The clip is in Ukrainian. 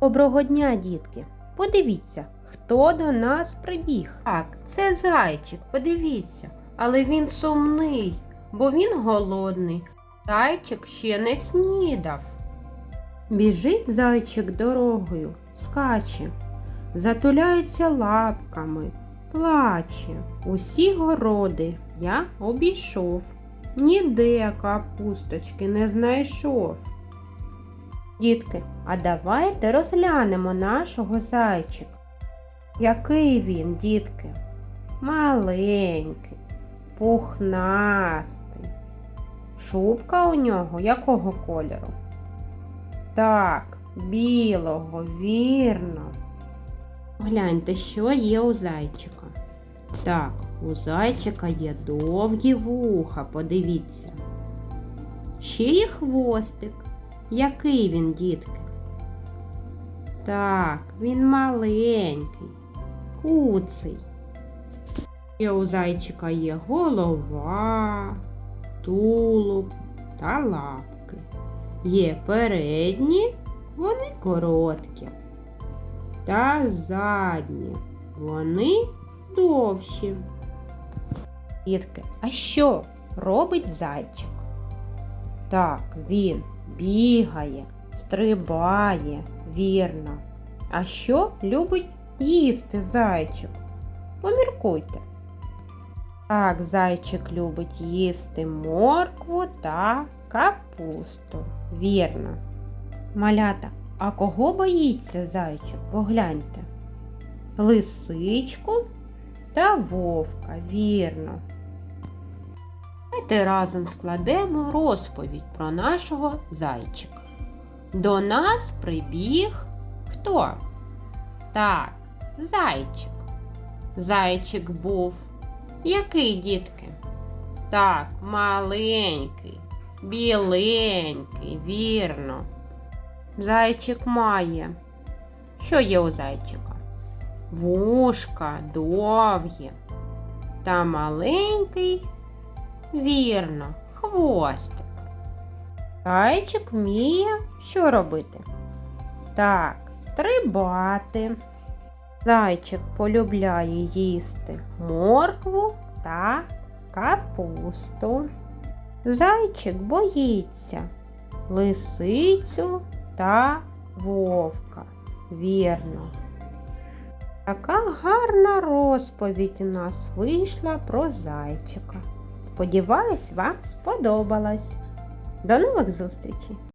Доброго дня, дітки! Подивіться, хто до нас прибіг. Так, це зайчик, подивіться, але він сумний, бо він голодний. Зайчик ще не снідав. Біжить зайчик дорогою, скаче, затуляється лапками, плаче. Усі городи я обійшов, ніде капусточки не знайшов. Дітки, а давайте розглянемо нашого зайчика. Який він, дітки? Маленький, пухнастий. Шубка у нього якого кольору? Так, білого, вірно. Гляньте, що є у зайчика. Так, у зайчика є довгі вуха, подивіться. Ще є хвостик. Який він, дітки? Так, він маленький, куций. Ще у зайчика є голова, тулуб та лапки. Є передні, вони короткі. Та задні, вони довші. Дітки, а що робить зайчик? Так, він бігає, стрибає, вірно. А що любить їсти зайчик? Поміркуйте. Так, зайчик любить їсти моркву та капусту. Вірно. Малята, а кого боїться зайчик? Погляньте. Лисичку та вовка, вірно. Давайте разом складемо розповідь про нашого зайчика. До нас прибіг хто? Так, зайчик. Зайчик був. Який, дітки? Так, маленький, біленький, вірно. Зайчик має. Що є у зайчика? Вушка довгі та маленький Вірно, хвостик. Зайчик вміє що робити? Так, стрибати. Зайчик полюбляє їсти моркву та капусту. Зайчик боїться лисицю та вовка. Вірно. Така гарна розповідь у нас вийшла про зайчика. Сподіваюсь, вам сподобалось. До нових зустрічей!